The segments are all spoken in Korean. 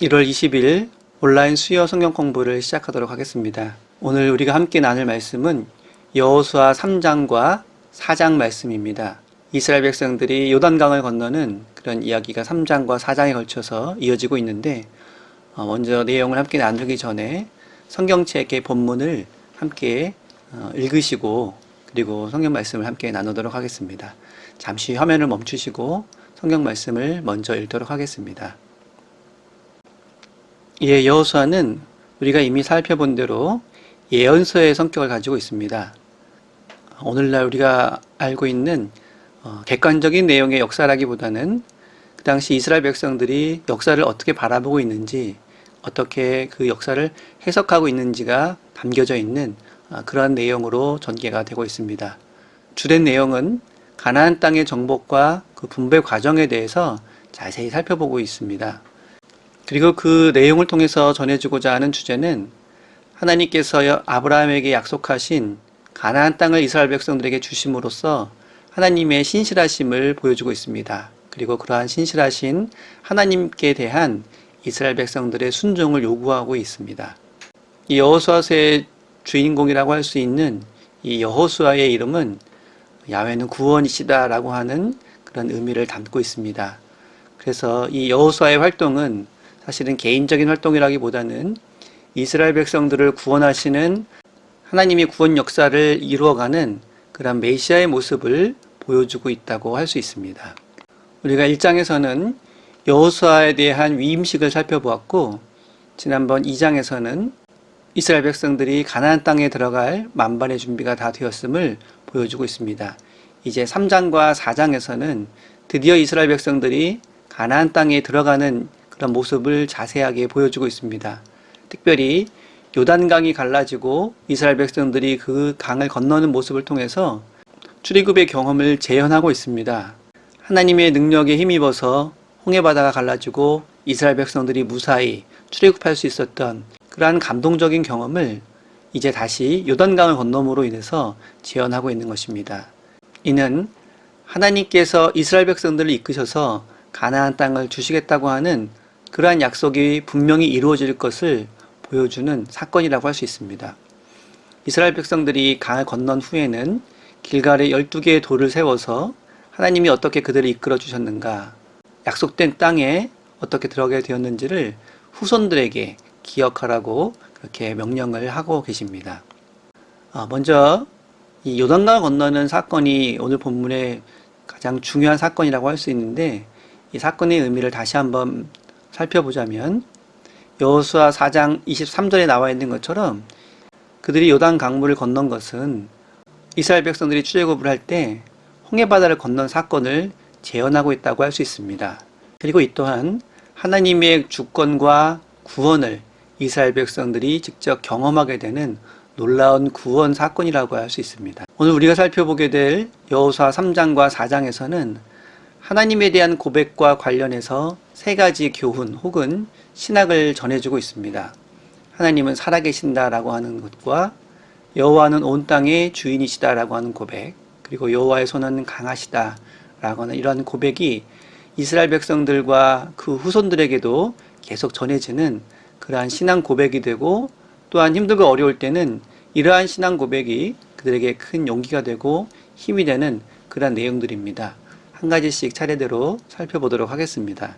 1월 20일 온라인 수요 성경 공부를 시작하도록 하겠습니다. 오늘 우리가 함께 나눌 말씀은 여호수아 3장과 4장 말씀입니다. 이스라엘 백성들이 요단강을 건너는 그런 이야기가 3장과 4장에 걸쳐서 이어지고 있는데 어, 먼저 내용을 함께 나누기 전에 성경책의 본문을 함께 어, 읽으시고 그리고 성경 말씀을 함께 나누도록 하겠습니다. 잠시 화면을 멈추시고 성경 말씀을 먼저 읽도록 하겠습니다. 예, 여호수아는 우리가 이미 살펴본 대로 예언서의 성격을 가지고 있습니다. 오늘날 우리가 알고 있는 어, 객관적인 내용의 역사라기보다는 그 당시 이스라엘 백성들이 역사를 어떻게 바라보고 있는지 어떻게 그 역사를 해석하고 있는지가 담겨져 있는 어, 그러한 내용으로 전개가 되고 있습니다. 주된 내용은 가나안 땅의 정복과 그 분배 과정에 대해서 자세히 살펴보고 있습니다. 그리고 그 내용을 통해서 전해주고자 하는 주제는 하나님께서 아브라함에게 약속하신 가나안 땅을 이스라엘 백성들에게 주심으로써 하나님의 신실하심을 보여주고 있습니다. 그리고 그러한 신실하신 하나님께 대한 이스라엘 백성들의 순종을 요구하고 있습니다. 이 여호수아서의 주인공이라고 할 수 있는 이 여호수아의 이름은 야훼는 구원이시다라고 하는 그런 의미를 담고 있습니다. 그래서 이 여호수아의 활동은 사실은 개인적인 활동이라기보다는 이스라엘 백성들을 구원하시는 하나님이 구원 역사를 이루어가는 그런 메시아의 모습을 보여주고 있다고 할 수 있습니다. 우리가 1장에서는 여호수아에 대한 위임식을 살펴보았고 지난번 2장에서는 이스라엘 백성들이 가나안 땅에 들어갈 만반의 준비가 다 되었음을 보여주고 있습니다. 이제 3장과 4장에서는 드디어 이스라엘 백성들이 가나안 땅에 들어가는 그런 모습을 자세하게 보여주고 있습니다. 특별히 요단강이 갈라지고 이스라엘 백성들이 그 강을 건너는 모습을 통해서 출애굽의 경험을 재현하고 있습니다. 하나님의 능력에 힘입어서 홍해 바다가 갈라지고 이스라엘 백성들이 무사히 출애굽할 수 있었던 그러한 감동적인 경험을 이제 다시 요단강을 건너므로 인해서 재현하고 있는 것입니다. 이는 하나님께서 이스라엘 백성들을 이끄셔서 가나안 땅을 주시겠다고 하는 그러한 약속이 분명히 이루어질 것을 보여주는 사건이라고 할 수 있습니다. 이스라엘 백성들이 강을 건넌 후에는 길갈에 12개의 돌을 세워서 하나님이 어떻게 그들을 이끌어 주셨는가, 약속된 땅에 어떻게 들어가게 되었는지를 후손들에게 기억하라고 그렇게 명령을 하고 계십니다. 아, 먼저 이 요단강을 건너는 사건이 오늘 본문의 가장 중요한 사건이라고 할 수 있는데 이 사건의 의미를 다시 한번 살펴보자면 여호수아 4장 23절에 나와 있는 것처럼 그들이 요단 강물을 건넌 것은 이스라엘 백성들이 출애굽을 할 때 홍해 바다를 건넌 사건을 재현하고 있다고 할 수 있습니다. 그리고 이 또한 하나님의 주권과 구원을 이스라엘 백성들이 직접 경험하게 되는 놀라운 구원 사건이라고 할 수 있습니다. 오늘 우리가 살펴보게 될 여호수아 3장과 4장에서는 하나님에 대한 고백과 관련해서 세 가지 교훈 혹은 신학을 전해주고 있습니다. 하나님은 살아계신다라고 하는 것과 여호와는 온 땅의 주인이시다라고 하는 고백, 그리고 여호와의 손은 강하시다라고 하는 이러한 고백이 이스라엘 백성들과 그 후손들에게도 계속 전해지는 그러한 신앙 고백이 되고 또한 힘들고 어려울 때는 이러한 신앙 고백이 그들에게 큰 용기가 되고 힘이 되는 그러한 내용들입니다. 한 가지씩 차례대로 살펴보도록 하겠습니다.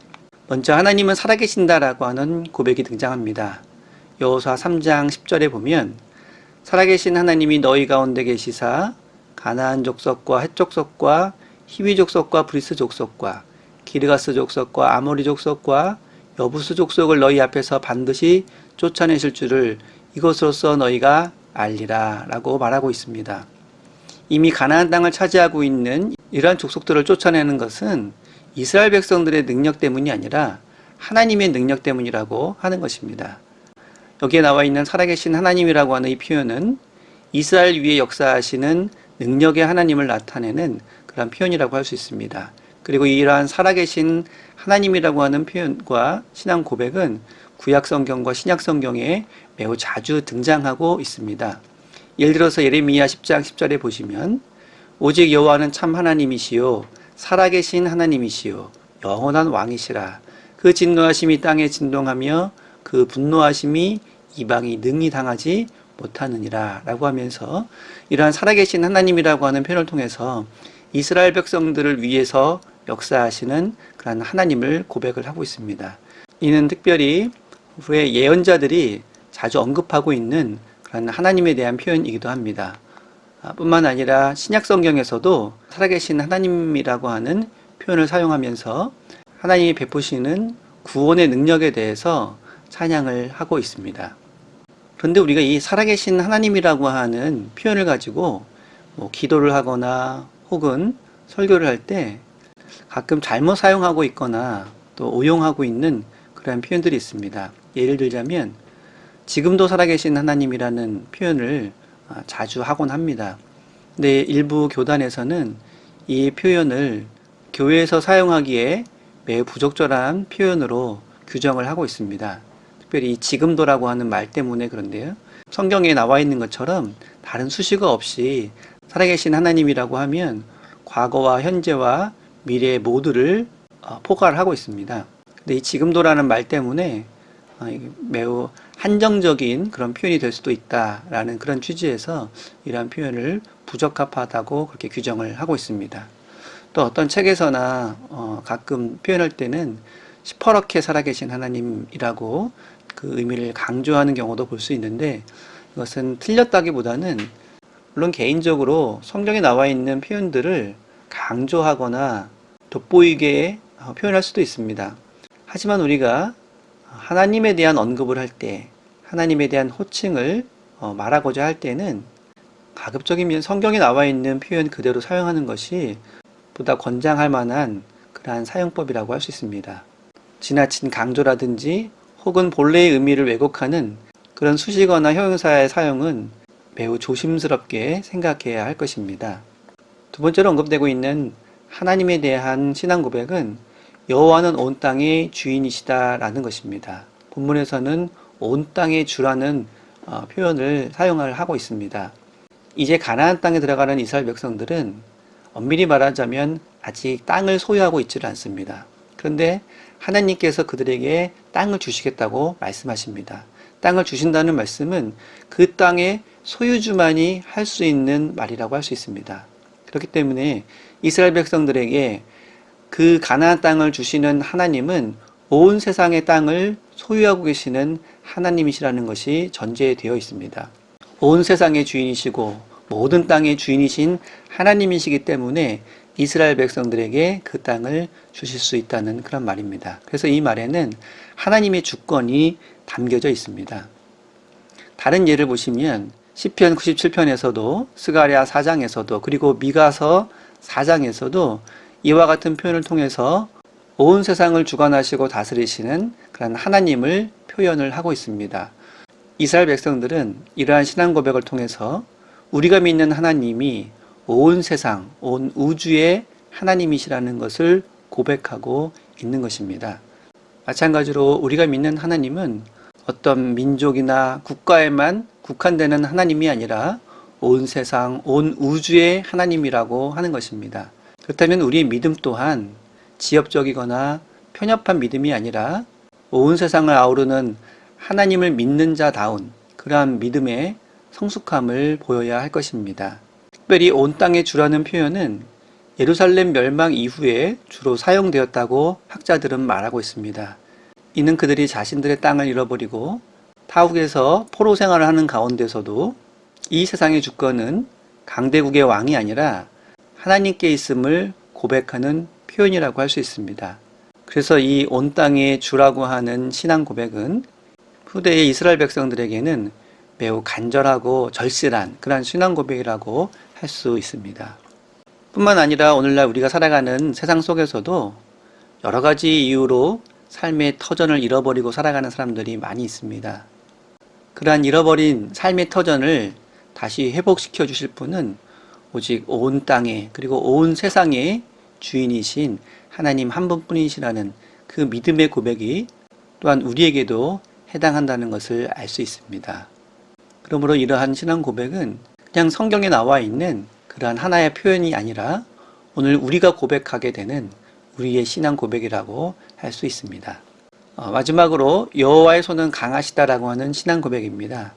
먼저 하나님은 살아계신다라고 하는 고백이 등장합니다. 여호수아 3장 10절에 보면 살아계신 하나님이 너희 가운데 계시사 가나안 족속과 헷 족속과 히위 족속과 브리스 족속과 기르가스 족속과 아모리 족속과 여부스 족속을 너희 앞에서 반드시 쫓아내실 줄을 이것으로써 너희가 알리라 라고 말하고 있습니다. 이미 가나안 땅을 차지하고 있는 이러한 족속들을 쫓아내는 것은 이스라엘 백성들의 능력 때문이 아니라 하나님의 능력 때문이라고 하는 것입니다. 여기에 나와 있는 살아계신 하나님이라고 하는 이 표현은 이스라엘 위에 역사하시는 능력의 하나님을 나타내는 그런 표현이라고 할 수 있습니다. 그리고 이러한 살아계신 하나님이라고 하는 표현과 신앙 고백은 구약 성경과 신약 성경에 매우 자주 등장하고 있습니다. 예를 들어서 예레미야 10장 10절에 보시면 오직 여호와는 참 하나님이시요 살아계신 하나님이시요 영원한 왕이시라 그그 진노하심이 땅에 진동하며 그 분노하심이 이방이 능히 당하지 못하느니라 라고 하면서 이러한 살아계신 하나님이라고 하는 표현을 통해서 이스라엘 백성들을 위해서 역사하시는 그런 하나님을 고백을 하고 있습니다. 이는 특별히 후에 예언자들이 자주 언급하고 있는 그런 하나님에 대한 표현이기도 합니다. 아, 뿐만 아니라 신약 성경에서도 살아계신 하나님이라고 하는 표현을 사용하면서 하나님이 베푸시는 구원의 능력에 대해서 찬양을 하고 있습니다. 그런데 우리가 이 살아계신 하나님이라고 하는 표현을 가지고 뭐 기도를 하거나 혹은 설교를 할 때 가끔 잘못 사용하고 있거나 또 오용하고 있는 그러한 표현들이 있습니다. 예를 들자면 지금도 살아계신 하나님이라는 표현을 아, 자주 하곤 합니다. 근데 일부 교단에서는 이 표현을 교회에서 사용하기에 매우 부적절한 표현으로 규정을 하고 있습니다. 특별히 이 지금도라고 하는 말 때문에 그런데요. 성경에 나와 있는 것처럼 다른 수식어 없이 살아계신 하나님이라고 하면 과거와 현재와 미래 모두를 어, 포괄을 하고 있습니다. 근데 이 지금도라는 말 때문에 어, 매우 한정적인 그런 표현이 될 수도 있다라는 그런 취지에서 이러한 표현을 부적합하다고 그렇게 규정을 하고 있습니다. 또 어떤 책에서나 어, 가끔 표현할 때는 시퍼렇게 살아계신 하나님이라고 그 의미를 강조하는 경우도 볼 수 있는데 이것은 틀렸다기보다는 물론 개인적으로 성경에 나와 있는 표현들을 강조하거나 돋보이게 어, 표현할 수도 있습니다. 하지만 우리가 하나님에 대한 언급을 할 때, 하나님에 대한 호칭을 어, 말하고자 할 때는 가급적이면 성경에 나와 있는 표현 그대로 사용하는 것이 보다 권장할 만한 그러한 사용법이라고 할 수 있습니다. 지나친 강조라든지 혹은 본래의 의미를 왜곡하는 그런 수식어나 형용사의 사용은 매우 조심스럽게 생각해야 할 것입니다. 두 번째로 언급되고 있는 하나님에 대한 신앙 고백은 여호와는 온 땅의 주인이시다라는 것입니다. 본문에서는 온 땅의 주라는 어, 표현을 사용을 하고 있습니다. 이제 가나안 땅에 들어가는 이스라엘 백성들은 엄밀히 말하자면 아직 땅을 소유하고 있지를 않습니다. 그런데 하나님께서 그들에게 땅을 주시겠다고 말씀하십니다. 땅을 주신다는 말씀은 그 땅의 소유주만이 할 수 있는 말이라고 할 수 있습니다. 그렇기 때문에 이스라엘 백성들에게 그 가나안 땅을 주시는 하나님은 온 세상의 땅을 소유하고 계시는 하나님이시라는 것이 전제되어 있습니다. 온 세상의 주인이시고 모든 땅의 주인이신 하나님이시기 때문에 이스라엘 백성들에게 그 땅을 주실 수 있다는 그런 말입니다. 그래서 이 말에는 하나님의 주권이 담겨져 있습니다. 다른 예를 보시면 시편 97편에서도 스가랴 4장에서도 그리고 미가서 4장에서도 이와 같은 표현을 통해서 온 세상을 주관하시고 다스리시는 그런 하나님을 표현을 하고 있습니다. 이스라엘 백성들은 이러한 신앙 고백을 통해서 우리가 믿는 하나님이 온 세상, 온 우주의 하나님이시라는 것을 고백하고 있는 것입니다. 마찬가지로 우리가 믿는 하나님은 어떤 민족이나 국가에만 국한되는 하나님이 아니라 온 세상, 온 우주의 하나님이라고 하는 것입니다. 그렇다면 우리의 믿음 또한 지역적이거나 편협한 믿음이 아니라 온 세상을 아우르는 하나님을 믿는 자다운 그러한 믿음의 성숙함을 보여야 할 것입니다. 특별히 온 땅의 주라는 표현은 예루살렘 멸망 이후에 주로 사용되었다고 학자들은 말하고 있습니다. 이는 그들이 자신들의 땅을 잃어버리고 타국에서 포로 생활을 하는 가운데서도 이 세상의 주권은 강대국의 왕이 아니라 하나님께 있음을 고백하는 표현이라고 할 수 있습니다. 그래서 이 온 땅의 주라고 하는 신앙 고백은 후대의 이스라엘 백성들에게는 매우 간절하고 절실한 그러한 신앙 고백이라고 할 수 있습니다. 뿐만 아니라 오늘날 우리가 살아가는 세상 속에서도 여러 가지 이유로 삶의 터전을 잃어버리고 살아가는 사람들이 많이 있습니다. 그러한 잃어버린 삶의 터전을 다시 회복시켜 주실 분은 오직 온 땅에 그리고 온 세상의 주인이신 하나님 한 분뿐이시라는 그 믿음의 고백이 또한 우리에게도 해당한다는 것을 알 수 있습니다. 그러므로 이러한 신앙 고백은 그냥 성경에 나와 있는 그러한 하나의 표현이 아니라 오늘 우리가 고백하게 되는 우리의 신앙 고백이라고 할 수 있습니다. 어, 마지막으로 여호와의 손은 강하시다라고 하는 신앙 고백입니다.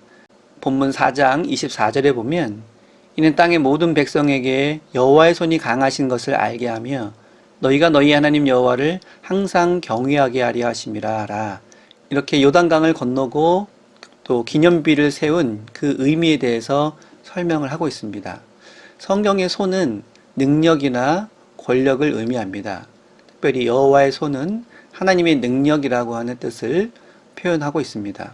본문 4장 24절에 보면 이는 땅의 모든 백성에게 여호와의 손이 강하신 것을 알게 하며 너희가 너희 하나님 여호와를 항상 경외하게 하려 하심이라라. 이렇게 요단강을 건너고 또 기념비를 세운 그 의미에 대해서 설명을 하고 있습니다. 성경의 손은 능력이나 권력을 의미합니다. 특별히 여호와의 손은 하나님의 능력이라고 하는 뜻을 표현하고 있습니다.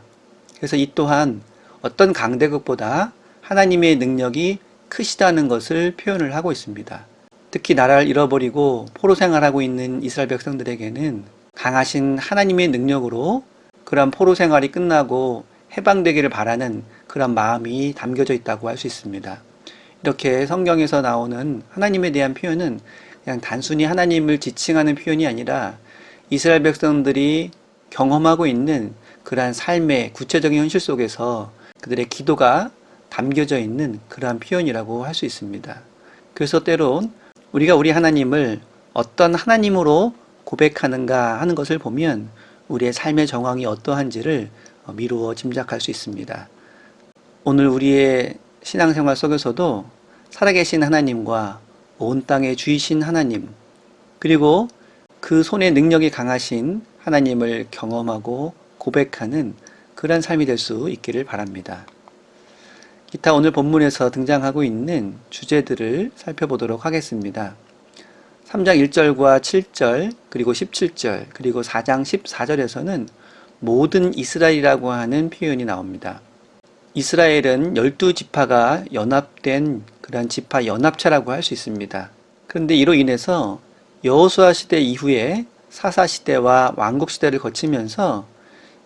그래서 이 또한 어떤 강대국보다 하나님의 능력이 크시다는 것을 표현을 하고 있습니다. 특히 나라를 잃어버리고 포로 생활하고 있는 이스라엘 백성들에게는 강하신 하나님의 능력으로 그러한 포로 생활이 끝나고 해방되기를 바라는 그런 마음이 담겨져 있다고 할 수 있습니다. 이렇게 성경에서 나오는 하나님에 대한 표현은 그냥 단순히 하나님을 지칭하는 표현이 아니라 이스라엘 백성들이 경험하고 있는 그러한 삶의 구체적인 현실 속에서 그들의 기도가 담겨져 있는 그러한 표현이라고 할 수 있습니다. 그래서 때론 우리가 우리 하나님을 어떤 하나님으로 고백하는가 하는 것을 보면 우리의 삶의 정황이 어떠한지를 미루어 짐작할 수 있습니다. 오늘 우리의 신앙생활 속에서도 살아계신 하나님과 온 땅의 주이신 하나님, 그리고 그 손의 능력이 강하신 하나님을 경험하고 고백하는 그런 삶이 될 수 있기를 바랍니다. 기타 오늘 본문에서 등장하고 있는 주제들을 살펴보도록 하겠습니다. 3장 1절과 7절, 그리고 17절, 그리고 4장 14절에서는 모든 이스라엘이라고 하는 표현이 나옵니다. 이스라엘은 열두 지파가 연합된 그러한 지파 연합체라고 할 수 있습니다. 그런데 이로 인해서 여호수아 시대 이후에 사사 시대와 왕국 시대를 거치면서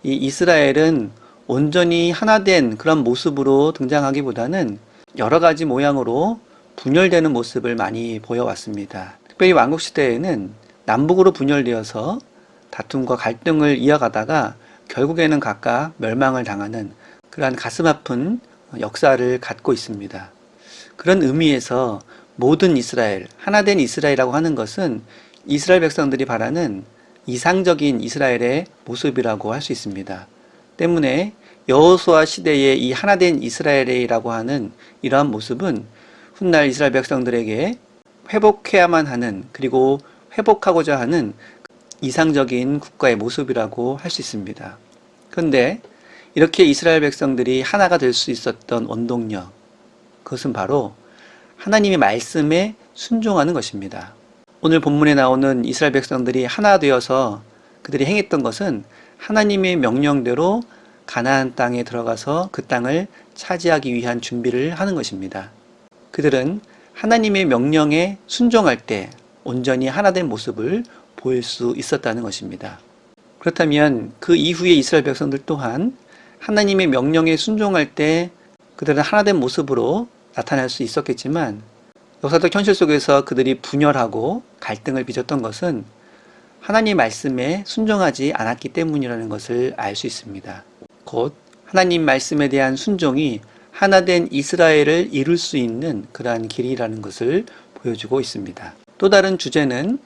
이 이스라엘은 온전히 하나된 그런 모습으로 등장하기보다는 여러 가지 모양으로 분열되는 모습을 많이 보여왔습니다. 특별히 왕국 시대에는 남북으로 분열되어서 다툼과 갈등을 이어가다가 결국에는 각각 멸망을 당하는 그러한 가슴 아픈 역사를 갖고 있습니다. 그런 의미에서 모든 이스라엘, 하나된 이스라엘이라고 하는 것은 이스라엘 백성들이 바라는 이상적인 이스라엘의 모습이라고 할 수 있습니다. 때문에 여호수아 시대의 이 하나된 이스라엘이라고 하는 이러한 모습은 훗날 이스라엘 백성들에게 회복해야만 하는 그리고 회복하고자 하는 이상적인 국가의 모습이라고 할 수 있습니다. 그런데 이렇게 이스라엘 백성들이 하나가 될 수 있었던 원동력, 그것은 바로 하나님의 말씀에 순종하는 것입니다. 오늘 본문에 나오는 이스라엘 백성들이 하나 되어서 그들이 행했던 것은 하나님의 명령대로 가나안 땅에 들어가서 그 땅을 차지하기 위한 준비를 하는 것입니다. 그들은 하나님의 명령에 순종할 때 온전히 하나된 모습을 보일 수 있었다는 것입니다. 그렇다면 그 이후에 이스라엘 백성들 또한 하나님의 명령에 순종할 때 그들은 하나된 모습으로 나타날 수 있었겠지만 역사적 현실 속에서 그들이 분열하고 갈등을 빚었던 것은 하나님 말씀에 순종하지 않았기 때문이라는 것을 알 수 있습니다. 곧 하나님 말씀에 대한 순종이 하나된 이스라엘을 이룰 수 있는 그러한 길이라는 것을 보여주고 있습니다. 또 다른 주제는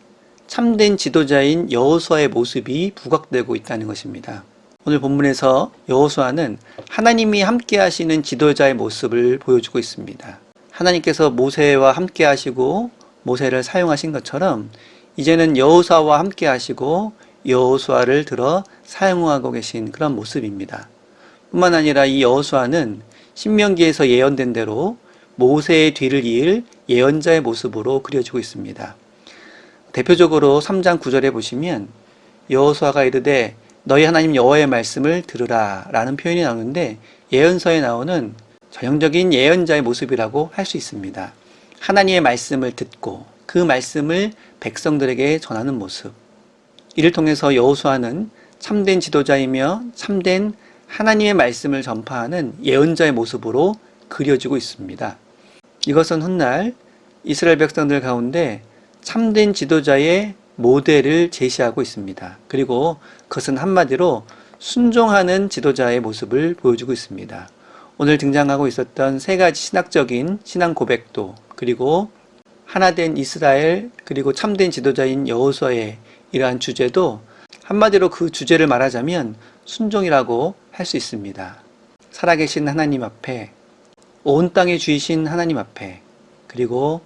참된 지도자인 여호수아의 모습이 부각되고 있다는 것입니다. 오늘 본문에서 여호수아는 하나님이 함께 하시는 지도자의 모습을 보여주고 있습니다. 하나님께서 모세와 함께 하시고 모세를 사용하신 것처럼 이제는 여호수아와 함께 하시고 여호수아를 들어 사용하고 계신 그런 모습입니다. 뿐만 아니라 이 여호수아는 신명기에서 예언된 대로 모세의 뒤를 이을 예언자의 모습으로 그려지고 있습니다. 대표적으로 3장 9절에 보시면 여호수아가 이르되 너희 하나님 여호와의 말씀을 들으라라는 표현이 나오는데 예언서에 나오는 전형적인 예언자의 모습이라고 할 수 있습니다. 하나님의 말씀을 듣고 그 말씀을 백성들에게 전하는 모습. 이를 통해서 여호수아는 참된 지도자이며 참된 하나님의 말씀을 전파하는 예언자의 모습으로 그려지고 있습니다. 이것은 훗날 이스라엘 백성들 가운데 참된 지도자의 모델을 제시하고 있습니다. 그리고 그것은 한마디로 순종하는 지도자의 모습을 보여주고 있습니다. 오늘 등장하고 있었던 세 가지 신학적인 신앙 고백도 그리고 하나된 이스라엘 그리고 참된 지도자인 여호수아의 이러한 주제도 한마디로 그 주제를 말하자면 순종이라고 할 수 있습니다. 살아계신 하나님 앞에 온 땅의 주이신 하나님 앞에 그리고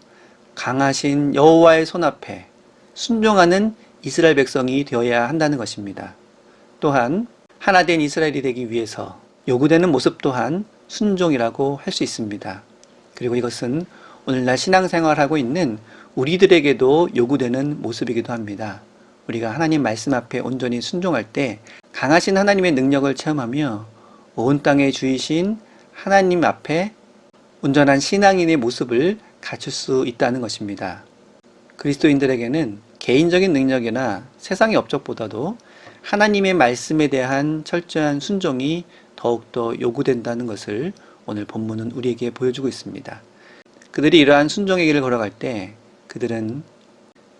강하신 여호와의 손 앞에 순종하는 이스라엘 백성이 되어야 한다는 것입니다. 또한 하나 된 이스라엘이 되기 위해서 요구되는 모습 또한 순종이라고 할 수 있습니다. 그리고 이것은 오늘날 신앙생활하고 있는 우리들에게도 요구되는 모습이기도 합니다. 우리가 하나님 말씀 앞에 온전히 순종할 때 강하신 하나님의 능력을 체험하며 온 땅의 주이신 하나님 앞에 온전한 신앙인의 모습을 갖출 수 있다는 것입니다. 그리스도인들에게는 개인적인 능력이나 세상의 업적보다도 하나님의 말씀에 대한 철저한 순종이 더욱더 요구된다는 것을 오늘 본문은 우리에게 보여주고 있습니다. 그들이 이러한 순종의 길을 걸어갈 때 그들은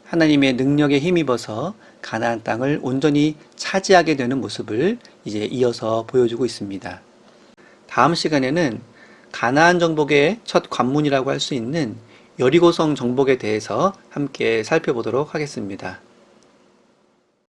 하나님의 능력에 힘입어서 가나안 땅을 온전히 차지하게 되는 모습을 이제 이어서 보여주고 있습니다. 다음 시간에는 가나안 정복의 첫 관문이라고 할 수 있는 여리고성 정복에 대해서 함께 살펴보도록 하겠습니다.